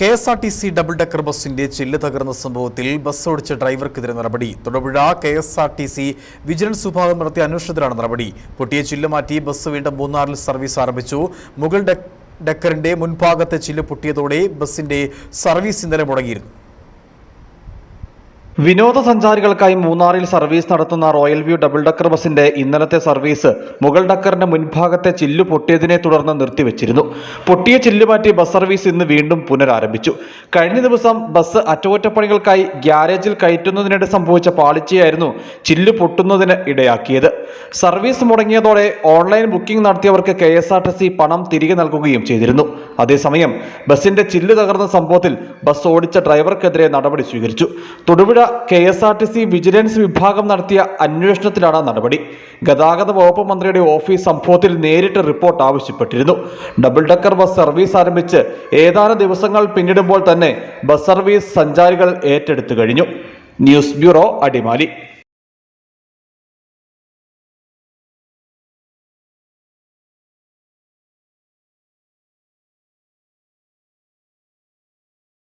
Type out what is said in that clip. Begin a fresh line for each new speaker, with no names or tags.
K S R T C double decker ബസിന്റെ ചില്ല് തകർന്ന സംഭവത്തിൽ ബസ് ഓടിച്ച ഡ്രൈവർക്കെതിരെ നടപടി. Thodupuzha K S R T C vigilance വിഭാഗം നടത്തിയ അന്വേഷണത്തിലാണ് നടപടി. പൊട്ടിയ ചില്ല് മാറ്റി ബസ് വീണ്ടും മൂന്നാറിൽ സർവീസ് ആരംഭിച്ചു. മുഗൾ ഡെക്- ഡെക്കറിന്റെ മുൻഭാഗത്തെ ചില്ല് പൊട്ടിയതോടെ ബസിന്റെ സർവീസ് ഇന്നലെ മുടങ്ങിയിരുന്നു.
വിനോദസഞ്ചാരികൾക്കായി മൂന്നാറിൽ സർവീസ് നടത്തുന്ന റോയൽ വ്യൂ ഡബിൾ ഡക്കർ ബസിന്റെ ഇന്നലത്തെ സർവീസ് മുഗൾ ഡക്കറിന്റെ മുൻഭാഗത്തെ ചില്ലു പൊട്ടിയതിനെ തുടർന്ന് നിർത്തിവെച്ചിരുന്നു. പൊട്ടിയ ചില്ലു മാറ്റി ബസ് സർവീസ് ഇന്ന് വീണ്ടും പുനരാരംഭിച്ചു. കഴിഞ്ഞ ദിവസം ബസ് അറ്റകുറ്റപ്പണികൾക്കായി ഗ്യാരേജിൽ കയറ്റുന്നതിനിടെ സംഭവിച്ച പാളിച്ചയായിരുന്നു ചില്ലു പൊട്ടുന്നതിന് ഇടയാക്കിയത്. സർവീസ് മുടങ്ങിയതോടെ ഓൺലൈൻ ബുക്കിംഗ് നടത്തിയവർക്ക് കെ പണം തിരികെ നൽകുകയും ചെയ്തിരുന്നു. അതേസമയം ബസിന്റെ ചില്ല് തകർന്ന സംഭവത്തിൽ ബസ് ഓടിച്ച ഡ്രൈവർക്കെതിരെ നടപടി സ്വീകരിച്ചു. Thodupuzha K S R T C vigilance വിഭാഗം നടത്തിയ അന്വേഷണത്തിലാണ് നടപടി. ഗതാഗത വകുപ്പ് മന്ത്രിയുടെ ഓഫീസ് സംഭവത്തിൽ നേരിട്ട് റിപ്പോർട്ട് ആവശ്യപ്പെട്ടിരുന്നു. ഡബിൾ ഡക്കർ ബസ് സർവീസ് ആരംഭിച്ച് ഏതാനും ദിവസങ്ങൾ പിന്നിടുമ്പോൾ തന്നെ ബസ് സർവീസ് സഞ്ചാരികൾ ഏറ്റെടുത്തു കഴിഞ്ഞു. News bureau Adimali.